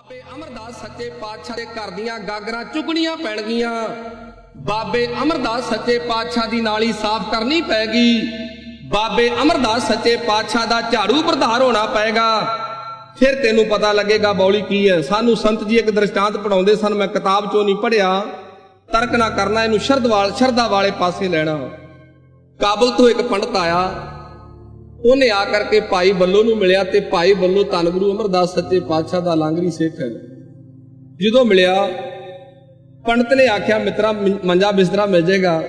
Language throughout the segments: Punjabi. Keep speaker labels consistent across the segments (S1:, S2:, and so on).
S1: ਬਾਬੇ ਅਮਰਦਾਸ ਸੱਚੇ ਪਾਤਸ਼ਾਹ ਦੇ ਘਰ ਦੀਆਂ ਗਾਗਰਾਂ ਚੁਗਣੀਆਂ ਪੈਣਗੀਆਂ। ਬਾਬੇ ਅਮਰਦਾਸ ਸੱਚੇ ਪਾਤਸ਼ਾਹ ਦੀ ਨਾਲੀ ਸਾਫ਼ ਕਰਨੀ ਪੈਗੀ। ਬਾਬੇ ਅਮਰਦਾਸ ਸੱਚੇ ਪਾਤਸ਼ਾਹ ਦਾ ਝਾੜੂ ਪ੍ਰਧਾਰ ਹੋਣਾ ਪਏਗਾ ਫਿਰ ਤੈਨੂੰ ਪਤਾ ਲੱਗੇਗਾ ਬੌਲੀ ਕੀ ਹੈ। ਸਾਨੂੰ ਸੰਤ ਜੀ ਇੱਕ ਦ੍ਰਿਸ਼ਟਾਂਤ ਪੜਾਉਂਦੇ ਸਨ, ਮੈਂ ਕਿਤਾਬ ਚੋਂ ਨਹੀਂ ਪੜਿਆ ਤਰਕ ਨਾ ਕਰਨਾ, ਇਹਨੂੰ ਸ਼ਰਧਵਾਲ ਸ਼ਰਧਾ ਵਾਲੇ ਪਾਸੇ ਲੈਣਾ। ਕਾਬਲ ਤੋਂ ਇੱਕ ਪੰਡਤ ਆਇਆ। ਉਹਨੇ ਆ ਕਰਕੇ ਭਾਈ ਬੱਲੋ ਨੂੰ ਮਿਲਿਆ ਤੇ ਭਾਈ ਬੱਲੋ ਧੰਨ ਗੁਰੂ ਅਮਰਦਾਸ ਸੱਚੇ ਪਾਤਸ਼ਾਹ ਦਾ ਲਾਂਗਰੀ ਸਿੱਖ ਹੈ। ਜਦੋਂ ਮਿਲਿਆ, ਪੰਡਤ ਨੇ ਆਖਿਆ, ਮਿੱਤਰਾ ਮੰਜਾ ਬਿਸਤਰਾ ਮਿਲ ਜਾਏਗਾ।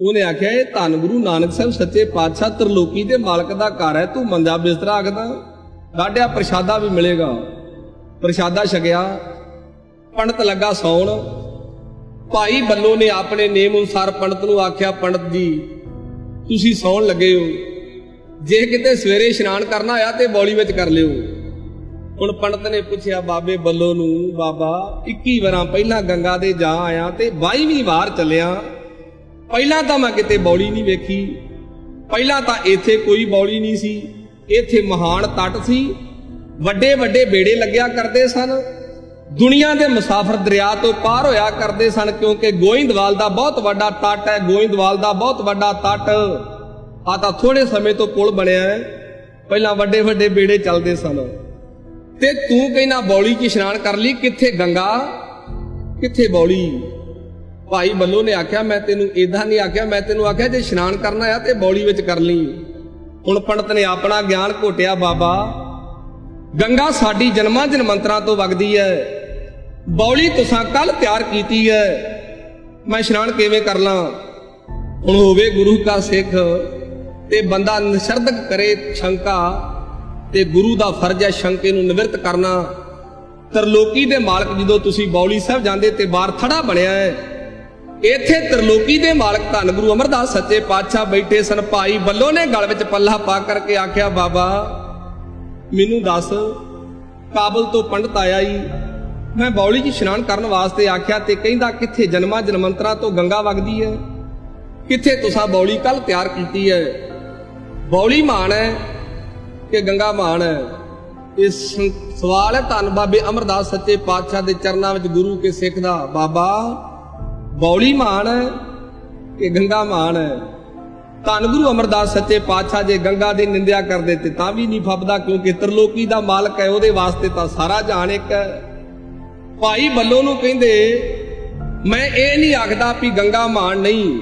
S1: ਉਹਨੇ ਆਖਿਆ, ਇਹ ਧੰਨ ਗੁਰੂ ਨਾਨਕ ਸਾਹਿਬ ਸੱਚੇ ਪਾਤਸ਼ਾਹ ਤਰਲੋਕੀ ਦੇ ਮਾਲਕ ਦਾ ਘਰ ਹੈ, ਤੂੰ ਮੰਜਾ ਬਿਸਤਰਾ ਆਖਦਾ ਗਾਡਿਆ ਪ੍ਰਸ਼ਾਦਾ ਵੀ ਮਿਲੇਗਾ। ਪ੍ਰਸ਼ਾਦਾ ਛਕਿਆ, ਪੰਡਤ ਲੱਗਾ ਸੌਣ। ਭਾਈ ਬੱਲੋ ਨੇ ਆਪਣੇ ਨੇਮ ਅਨੁਸਾਰ ਪੰਡਤ ਨੂੰ ਆਖਿਆ, ਪੰਡਤ ਜੀ, ਤੁਸੀਂ ਸੌਣ ਲੱਗੇ ਹੋ। ਜੇ ਕਿਤੇ ਸਵੇਰੇ ਇਸ਼ਨਾਨ ਕਰਨਾ ਹੋਇਆ ਤੇ ਬੌਲੀ ਵਿੱਚ ਕਰ ਲਿਓ। ਹੁਣ ਪੰਡਤ ਨੇ ਪੁੱਛਿਆ, ਬਾਬੇ ਬੱਲੋ ਨੂੰ, ਬਾਬਾ 21 ਵਾਰਾਂ ਪਹਿਲਾਂ ਗੰਗਾ ਦੇ ਜਾ ਆਇਆ ਤੇ 22ਵੀਂ ਵਾਰ ਚੱਲਿਆ। ਪਹਿਲਾਂ ਤਾਂ ਮੈਂ ਕਿਤੇ ਬੌਲੀ ਨਹੀਂ ਵੇਖੀ। ਪਹਿਲਾਂ ਤਾਂ ਇੱਥੇ ਕੋਈ ਬੌਲੀ ਨਹੀਂ ਸੀ। ਇੱਥੇ ਮਹਾਨ ਤੱਟ ਸੀ। ਵੱਡੇ ਵੱਡੇ ਬੇੜੇ ਲੱਗਿਆ ਕਰਦੇ ਸਨ। ਦੁਨੀਆ ਦੇ ਮੁਸਾਫਰ ਦਰਿਆ ਤੋਂ ਪਾਰ ਹੋਇਆ ਕਰਦੇ ਸਨ ਕਿਉਂਕਿ ਗੋਇੰਦਵਾਲ ਦਾ ਬਹੁਤ ਵੱਡਾ ਤੱਟ ਹੈ। ਗੋਇੰਦਵਾਲ ਦਾ ਬਹੁਤ ਵੱਡਾ ਤੱਟ। ਆ ਤਾਂ ਥੋੜੇ ਸਮੇਂ ਤੋਂ ਪੁਲ ਬਣਿਆ ਹੈ। ਪਹਿਲਾਂ ਵੱਡੇ ਵੱਡੇ ਬੇੜੇ ਚੱਲਦੇ ਸਨ। ਤੇ ਤੂੰ ਕਹਿੰਦਾ ਬੌਲੀ 'ਚ ਇਸ਼ਨਾਨ ਕਰ ਲਈ? ਕਿੱਥੇ ਗੰਗਾ? ਕਿੱਥੇ ਬੌਲੀ? ਭਾਈ ਬੱਲੋ ਨੇ ਆਖਿਆ, ਮੈਂ ਤੈਨੂੰ ਇਦਾਂ ਨਹੀਂ ਆਖਿਆ, ਮੈਂ ਤੈਨੂੰ ਆਖਿਆ, ਜੇ ਇਸ਼ਨਾਨ ਕਰਨਾ ਆ ਤੇ ਬੌਲੀ ਵਿੱਚ ਕਰ ਲਈ। ਹੁਣ ਪੰਡਤ ਨੇ ਆਪਣਾ ਗਿਆਨ ਘੋਟਿਆ, ਬਾਬਾ। ਗੰਗਾ ਸਾਡੀ ਜਨਮਾਂ ਜਨਮੰਤਰਾਂ ਤੋਂ ਵਗਦੀ ਹੈ। ਬੌਲੀ ਤੁਸਾਂ ਕੱਲ ਤਿਆਰ ਕੀਤੀ ਹੈ। ਮੈਂ ਇਸ਼ਨਾਨ ਕਿਵੇਂ ਕਰ ਲਾਂ? ਹੁਣ ਹੋਵੇ ਗੁਰੂ ਕਾ ਸਿੱਖ। ਤੇ ਬੰਦਾ ਨਿਸ਼ਰਦਕ ਕਰੇ ਸ਼ੰਕਾ ਤੇ ਗੁਰੂ ਦਾ ਫਰਜ਼ ਹੈ ਸ਼ੰਕੇ ਨੂੰ ਨਿਵਰਤ ਕਰਨਾ। ਤਰਲੋਕੀ ਦੇ ਮਾਲਕ ਜਦੋਂ ਤੁਸੀਂ ਬੌਲੀ ਸਾਹਿਬ ਜਾਂਦੇ ਤੇ ਬਾਹਰ ਥੜਾ ਬਣਿਆ ਹੈ, ਇੱਥੇ ਤਰਲੋਕੀ ਦੇ ਮਾਲਕ ਧੰਨ ਗੁਰੂ ਅਮਰਦਾਸ ਸੱਚੇ ਪਾਤਸ਼ਾਹ ਬੈਠੇ ਸਨ। ਭਾਈ ਬੱਲੋ ਨੇ ਗਲ ਵਿੱਚ ਪੱਲਾ ਪਾ ਕਰਕੇ ਆਖਿਆ, ਬਾਬਾ, ਮੈਨੂੰ ਦੱਸ, ਕਾਬਲ ਤੋਂ ਪੰਡਤ ਆਇਆ ਈ। ਮੈਂ ਬੌਲੀ 'ਚ ਇਸ਼ਨਾਨ ਕਰਨ ਵਾਸਤੇ ਆਖਿਆ ਤੇ ਕਹਿੰਦਾ, ਕਿੱਥੇ ਜਨਮਾਂ ਜਨਮੰਤਰਾਂ ਤੋਂ ਗੰਗਾ ਵਗਦੀ ਹੈ? ਕਿੱਥੇ ਤੁਸੀਂ ਬੌਲੀ ਕੱਲ ਤਿਆਰ ਕੀਤੀ ਹੈ? ਬੌਲੀ ਮਾਨ ਹੈ ਕਿ ਗੰਗਾ ਮਾਨ ਹੈ। ਇਹ ਸ- ਸਵਾਲ ਹੈ ਧੰਨ ਬਾਬੇ ਅਮਰਦਾਸ ਸੱਚੇ ਪਾਤਸ਼ਾਹ ਦੇ ਚਰਨਾਂ ਵਿੱਚ ਗੁਰੂ ਕੇ ਸਿੱਖ ਦਾ। ਬਾਬਾ, ਬੌਲੀ ਮਾਨ ਹੈ ਕਿ ਗੰਗਾ ਮਾਨ ਹੈ। ਧੰਨ ਗੁਰੂ ਅਮਰਦਾਸ ਸੱਚੇ ਪਾਤਸ਼ਾਹ ਜੇ ਗੰਗਾ ਦੀ ਨਿੰਦਿਆ ਕਰਦੇ ਤੇ ਤਾਂ ਵੀ ਨਹੀਂ ਫੱਬਦਾ, ਕਿਉਂਕਿ ਤਰਲੋਕੀ ਦਾ ਮਾਲਕ ਹੈ, ਉਹਦੇ ਵਾਸਤੇ ਤਾਂ ਸਾਰਾ ਜਹਾਨ ਇੱਕ ਹੈ। ਭਾਈ ਬੱਲੋ ਨੂੰ ਕਹਿੰਦੇ, ਮੈਂ ਇਹ ਨਹੀਂ ਆਖਦਾ ਵੀ ਗੰਗਾ ਮਾਨ ਨਹੀਂ,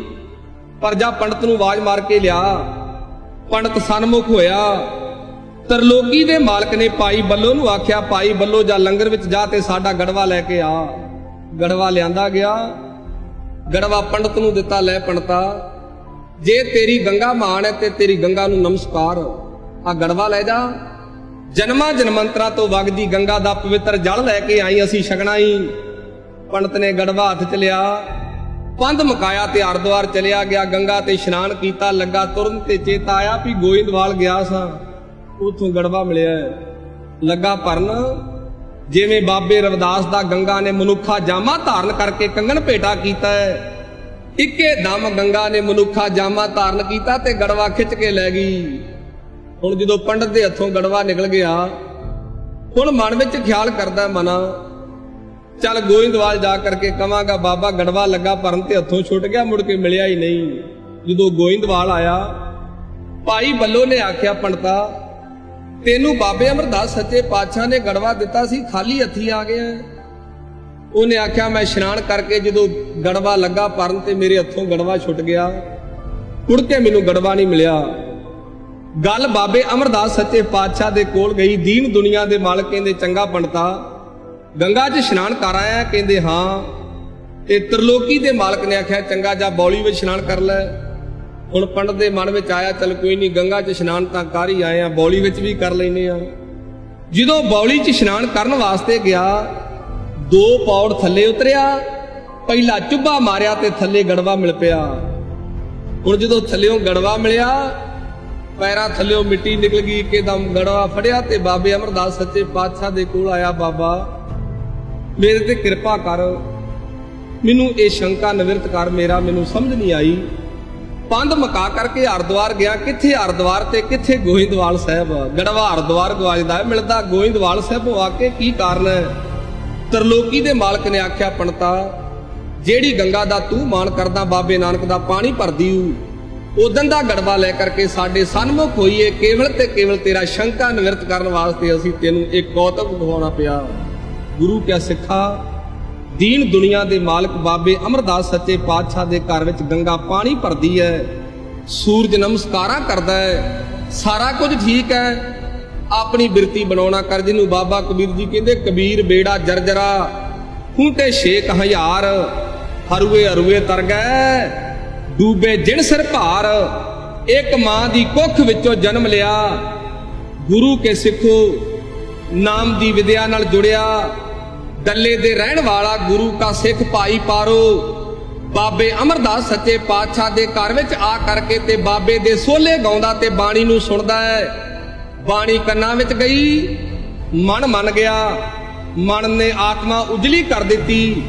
S1: ਪਰ ਜਾ ਪੰਡਤ ਨੂੰ ਆਵਾਜ਼ ਮਾਰ ਕੇ ਲਿਆ। ਪੰਡਤ ਸਨਮੁਖ ਹੋਇਆ। ਤਰਲੋਕੀ ਦੇ ਮਾਲਕ ਨੇ ਭਾਈ ਬੱਲੋ ਨੂੰ ਆਖਿਆ ਭਾਈ ਬੱਲੋ, ਜਾ ਲੰਗਰ ਵਿੱਚ ਜਾ ਤੇ ਸਾਡਾ ਗੜਵਾ ਲੈ ਕੇ ਆ। ਗੜਵਾ ਲਿਆਂਦਾ ਗਿਆ। ਗੜਵਾ ਪੰਡਤ ਨੂੰ ਦਿੱਤਾ, ਲੈ ਪੰਡਤਾ, ਜੇ ਤੇਰੀ ਗੰਗਾ ਮਾਨ ਹੈ ਤੇ ਤੇਰੀ ਗੰਗਾ ਨੂੰ ਨਮਸਕਾਰ। ਆ ਗੜਵਾ ਲੈ ਜਾ। ਜਨਮਾਂ ਜਨਮੰਤਰਾਂ ਤੋਂ ਵਗਦੀ ਗੰਗਾ ਦਾ ਪਵਿੱਤਰ ਜਲ ਲੈ ਕੇ ਆਈ, ਅਸੀਂ ਛਕਣਾ ਹੀ ਪੰਡਤ ਨੇ ਗੜਵਾ ਹੱਥ ਚ ਲਿਆ। ਪੰਧ ਮਕਾਇਆ ਤੇ ਹਰਦੁਆਰ ਚਲਿਆ ਗਿਆ, ਗੰਗਾ ਤੇ ਇਸ਼ਨਾਨ ਕੀਤਾ, ਲੱਗਾ ਤੁਰਨ ਤੇ ਚੇਤਾ ਆਇਆ ਵੀ ਗੋਇੰਦਵਾਲ ਗਿਆ ਸਾਂ। ਉਥੋਂ ਗੜਵਾ ਮਿਲਿਆ। ਲੱਗਾ ਭਰਨ, ਜਿਵੇਂ ਬਾਬੇ ਰਵਿਦਾਸ ਦਾ ਗੰਗਾ ਨੇ ਮਨੁੱਖਾ ਜਾਮਾ ਧਾਰਨ ਕਰਕੇ ਕੰਗਣ ਭੇਟਾ ਕੀਤਾ ਹੈ। ਇੱਕੇ ਦਮ ਗੰਗਾ ਨੇ ਮਨੁੱਖਾ ਜਾਮਾ ਧਾਰਨ ਕੀਤਾ ਤੇ ਗੜਵਾ ਖਿੱਚ ਕੇ ਲੈ ਗਈ। ਹੁਣ ਜਦੋਂ ਪੰਡਤ ਦੇ ਹੱਥੋਂ ਗੜਵਾ ਨਿਕਲ ਗਿਆ, ਹੁਣ ਮਨ ਵਿੱਚ ਖਿਆਲ ਕਰਦਾ ਮਨਾ ਚੱਲ ਗੋਇੰਦਵਾਲ ਜਾ ਕਰਕੇ ਕਵਾਂਗਾ, ਬਾਬਾ ਗੜਵਾ ਲੱਗਾ ਭਰਨ ਤੇ ਹੱਥੋਂ ਛੁੱਟ ਗਿਆ, ਮੁੜ ਕੇ ਮਿਲਿਆ ਹੀ ਨਹੀਂ। ਜਦੋਂ ਗੋਇੰਦਵਾਲ ਆਇਆ, ਭਾਈ ਬੱਲੋ ਨੇ ਆਖਿਆ, ਪੰਡਤਾ, ਤੈਨੂੰ ਬਾਬੇ ਅਮਰਦਾਸ ਸੱਚੇ ਪਾਤਸ਼ਾਹ ਨੇ ਗੜਵਾ ਦਿੱਤਾ ਸੀ, ਖਾਲੀ ਹੱਥੀ ਆ ਗਿਆ। ਉਹਨੇ ਆਖਿਆ, ਮੈਂ ਇਸ਼ਨਾਨ ਕਰਕੇ ਜਦੋਂ ਗੜਵਾ ਲੱਗਾ ਭਰਨ ਤੇ ਮੇਰੇ ਹੱਥੋਂ ਗੜਵਾ ਛੁੱਟ ਗਿਆ। ਮੁੜ ਕੇ ਮੈਨੂੰ ਗੜਵਾ ਨਹੀਂ ਮਿਲਿਆ। ਗੱਲ ਬਾਬੇ ਅਮਰਦਾਸ ਸੱਚੇ ਪਾਤਸ਼ਾਹ ਦੇ ਕੋਲ ਗਈ, ਦੀਨ ਦੁਨੀਆ ਦੇ ਮਾਲਕ ਕਹਿੰਦੇ ਚੰਗਾ ਪੰਡਤਾ। ਗੰਗਾ 'ਚ ਇਸ਼ਨਾਨ ਕਰ ਆਇਆ ਕਹਿੰਦੇ ਹਾਂ। ਤੇ ਤਰਲੋਕੀ ਦੇ ਮਾਲਕ ਨੇ ਆਖਿਆ, ਚੰਗਾ, ਜਾ ਬੌਲੀ ਵਿੱਚ ਇਸ਼ਨਾਨ ਕਰ ਲੈ। ਹੁਣ ਪੰਡਤ ਦੇ ਮਨ ਵਿੱਚ ਆਇਆ, ਚਲ ਕੋਈ ਨਹੀਂ, ਗੰਗਾ 'ਚ ਇਸ਼ਨਾਨ ਤਾਂ ਕਰ ਹੀ ਆਏ ਆ ਬੌਲੀ ਵਿੱਚ ਵੀ ਕਰ ਲੈਨੇ ਆ ਜਦੋਂ ਬੌਲੀ 'ਚ ਇਸ਼ਨਾਨ ਕਰਨ ਵਾਸਤੇ ਗਿਆ, ਦੋ ਪੌੜ ਥੱਲੇ ਉਤਰਿਆ, ਪਹਿਲਾ ਚੁੱਭਾ ਮਾਰਿਆ ਤੇ ਥੱਲੇ ਗੜਵਾ ਮਿਲ ਪਿਆ। ਹੁਣ ਜਦੋਂ ਥੱਲਿਓਂ ਗੜਵਾ ਮਿਲਿਆ, ਪੈਰਾਂ ਥੱਲਿਓਂ ਮਿੱਟੀ ਨਿਕਲ ਗਈ, ਇੱਕਦਮ ਗੜਵਾ ਫੜਿਆ ਤੇ ਬਾਬੇ ਅਮਰਦਾਸ ਸੱਚੇ ਪਾਤਸ਼ਾਹ ਦੇ ਕੋਲ ਆਇਆ ਬਾਬਾ। ਮੇਰੇ ਤੇ ਕਿਰਪਾ ਕਰ। ਮੈਨੂੰ ਇਹ ਸ਼ੰਕਾ ਨਿਵਰਤ ਕਰ ਮੇਰਾ ਮੈਨੂੰ ਸਮਝ ਨਹੀਂ ਆਈ। ਪੰਧ ਮਕਾ ਕਰਕੇ ਹਰਦੁਆਰ ਗਿਆ। ਕਿੱਥੇ ਹਰਦੁਆਰ ਤੇ ਕਿੱਥੇ ਗੋਇੰਦਵਾਲ ਸਾਹਿਬ? ਗੜਵਾ ਹਰਦੁਆਰ ਗਵਾਜਦਾ ਹੈ, ਮਿਲਦਾ ਗੋਇੰਦਵਾਲ ਸਾਹਿਬ ਆ ਕੇ ਕੀ ਕਾਰਨ ਹੈ? ਤਰਲੋਕੀ ਦੇ ਮਾਲਕ ਨੇ ਆਖਿਆ ਪੰਡਤਾ ਜਿਹੜੀ ਗੰਗਾ ਦਾ ਤੂੰ ਮਾਣ ਕਰਦਾ ਬਾਬੇ ਨਾਨਕ ਦਾ ਪਾਣੀ ਭਰਦੀ ਹੂ ਉਦੋਂ ਦਾ ਗੜਵਾ ਲੈ ਕਰਕੇ ਸਾਡੇ ਸਨਮੁਖ ਹੋਈਏ ਕੇਵਲ ਤੇ ਕੇਵਲ ਤੇਰਾ ਸ਼ੰਕਾ ਨਿਵਰਤ ਕਰਨ ਵਾਸਤੇ ਅਸੀਂ ਤੈਨੂੰ ਇੱਕ ਕੌਤਕ ਦਿਖਾਉਣਾ ਪਿਆ। ਗੁਰੂ ਕਿਆ ਸਿੱਖਾ, ਦੀਨ ਦੁਨੀਆ ਦੇ ਮਾਲਕ ਬਾਬੇ ਅਮਰਦਾਸ ਸੱਚੇ ਪਾਤਸ਼ਾਹ ਦੇ ਘਰ ਵਿੱਚ ਗੰਗਾ ਪਾਣੀ ਭਰਦੀ ਹੈ ਸੂਰਜ ਨਮਸਕਾਰਾਂ ਕਰਦਾ ਹੈ ਸਾਰਾ ਕੁਝ ਠੀਕ ਹੈ ਆਪਣੀ ਬਿਰਤੀ ਬਣਾਉਣਾ ਕਰ ਜਿਹਨੂੰ ਬਾਬਾ ਕਬੀਰ ਜੀ ਕਹਿੰਦੇ, ਕਬੀਰ ਬੇੜਾ ਜਰਜਰਾ, ਖੂਟੇ ਸ਼ੇਕ ਹਜ਼ਾਰ, ਹਰੂਏ ਹਰੂਏ ਤਰ ਗਏ ਡੂਬੇ ਜਿਣ ਸਿਰ ਭਾਰ, ਇੱਕ ਮਾਂ ਦੀ ਕੁੱਖ ਵਿੱਚੋਂ ਜਨਮ ਲਿਆ। ਗੁਰੂ ਕੇ ਸਿੱਖੋ, ਨਾਮ ਦੀ ਵਿਦਿਆ ਨਾਲ ਜੁੜਿਆ। ਡੱਲੇ ਦੇ ਰਹਿਣ ਵਾਲਾ ਗੁਰੂ ਕਾ ਸਿੱਖ ਭਾਈ ਪਾਰੋ। ਬਾਬੇ ਅਮਰਦਾਸ ਸੱਚੇ ਪਾਤਸ਼ਾਹ ਦੇ ਘਰ ਵਿੱਚ ਆ ਕਰਕੇ ਤੇ ਬਾਬੇ ਦੇ ਸੋਲੇ ਗਾਉਂਦਾ ਤੇ ਬਾਣੀ ਨੂੰ ਸੁਣਦਾ ਹੈ। ਬਾਣੀ ਕੰਨਾਂ ਵਿੱਚ ਗਈ, ਮਨ ਮੰਨ ਗਿਆ। ਮਨ ਨੇ ਆਤਮਾ ਉਜਲੀ ਕਰ ਦਿੱਤੀ।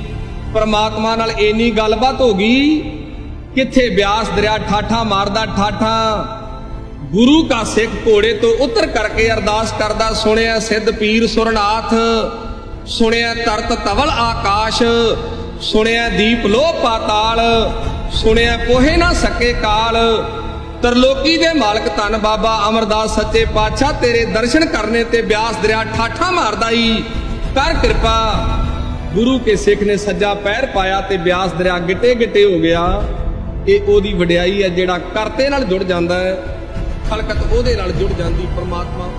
S1: ਪਰਮਾਤਮਾ ਨਾਲ ਇੰਨੀ ਗੱਲਬਾਤ ਹੋ ਗਈ, ਕਿੱਥੇ ਬਿਆਸ ਦਰਿਆ ਠਾਠਾ ਮਾਰਦਾ ਠਾਠਾ। ਗੁਰੂ ਕਾ ਸਿੱਖ ਘੋੜੇ ਤੋਂ ਉਤਰ ਕਰਕੇ ਅਰਦਾਸ ਕਰਦਾ, ਸੁਣਿਆ ਸਿੱਧ ਪੀਰ ਸੁਰਨਾਥ। ਸੁਣਿਆ ਤਰਤ ਤਵਲ ਆਕਾਸ਼, ਸੁਣਿਆ ਦੀਪ ਲੋਹ ਪਾਤਾਲ, ਸੁਣਿਆ ਕੋਹੇ ਨਾ ਸਕੇ ਕਾਲ। ਤਰਲੋਕੀ ਦੇ ਮਾਲਕ ਧੰਨ ਬਾਬਾ ਅਮਰਦਾਸ ਸੱਚੇ ਪਾਤਸ਼ਾਹ, ਤੇਰੇ ਦਰਸ਼ਨ ਕਰਨੇ ਤੇ ਬਿਆਸ ਦਰਿਆ ਠਾਠਾ ਮਾਰਦਾ ਈ। ਕਰ ਕਿਰਪਾ, ਗੁਰੂ ਕੇ ਸਿੱਖ ਨੇ ਸੱਜਾ ਪੈਰ ਪਾਇਆ ਤੇ ਬਿਆਸ ਦਰਿਆ ਗਿੱਟੇ ਗਿੱਟੇ ਹੋ ਗਿਆ। ਇਹ ਉਹਦੀ ਵਡਿਆਈ ਹੈ ਜਿਹੜਾ ਕਰਤੇ ਨਾਲ ਜੁੜ ਜਾਂਦਾ ਹੈ ਖਲਕਤ ਉਹਦੇ ਨਾਲ ਜੁੜ ਜਾਂਦੀ ਪਰਮਾਤਮਾ।